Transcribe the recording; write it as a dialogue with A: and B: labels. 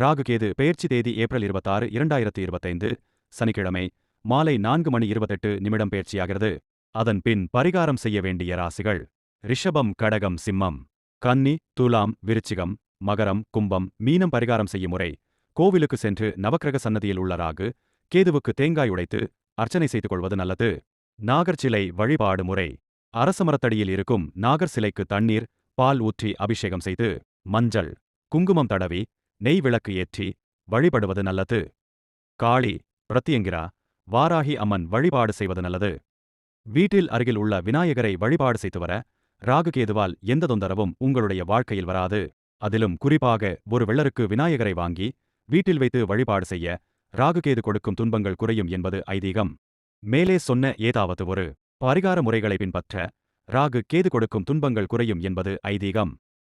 A: ராகுகேது பெயர்ச்சி தேதி ஏப்ரல் இருபத்தாறு இரண்டாயிரத்தி இருபத்தைந்து சனிக்கிழமை மாலை நான்கு மணி இருபத்தெட்டு நிமிடம் பெயர்ச்சியாகிறது. அதன் பின் பரிகாரம் செய்ய வேண்டிய ராசிகள் ரிஷபம் கடகம் சிம்மம் கன்னி துலாம் விருச்சிகம் மகரம் கும்பம் மீனம் பரிகாரம் செய்யும் முறை கோவிலுக்கு சென்று நவக்கிரக சன்னதியில் உள்ள ராகு கேதுவுக்கு தேங்காய் உடைத்து அர்ச்சனை செய்து கொள்வது நல்லது. நாகர்சிலை வழிபாடு முறை அரசமரத்தடியில் இருக்கும் நாகர் சிலைக்கு தண்ணீர் பால் ஊற்றி அபிஷேகம் செய்து மஞ்சள் குங்குமம் தடவி நெய் விளக்கு ஏற்றி வழிபடுவது நல்லது. காளி பிரத்யங்கிரா வாராகி அம்மன் வழிபாடு செய்வது நல்லது. வீட்டில் அருகில் உள்ள விநாயகரை வழிபாடு செய்து வர ராகு கேதுவால் எந்த தொந்தரவும் உங்களுடைய வாழ்க்கையில் வராது. அதிலும் குறிப்பாக ஒரு வெள்ளருக்கு விநாயகரை வாங்கி வீட்டில் வைத்து வழிபாடு செய்ய ராகுகேது கொடுக்கும் துன்பங்கள் குறையும் என்பது ஐதீகம். மேலே சொன்ன ஏதாவது ஒரு பரிகார முறைகளை பின்பற்ற ராகு கேது கொடுக்கும் துன்பங்கள் குறையும் என்பது ஐதீகம்.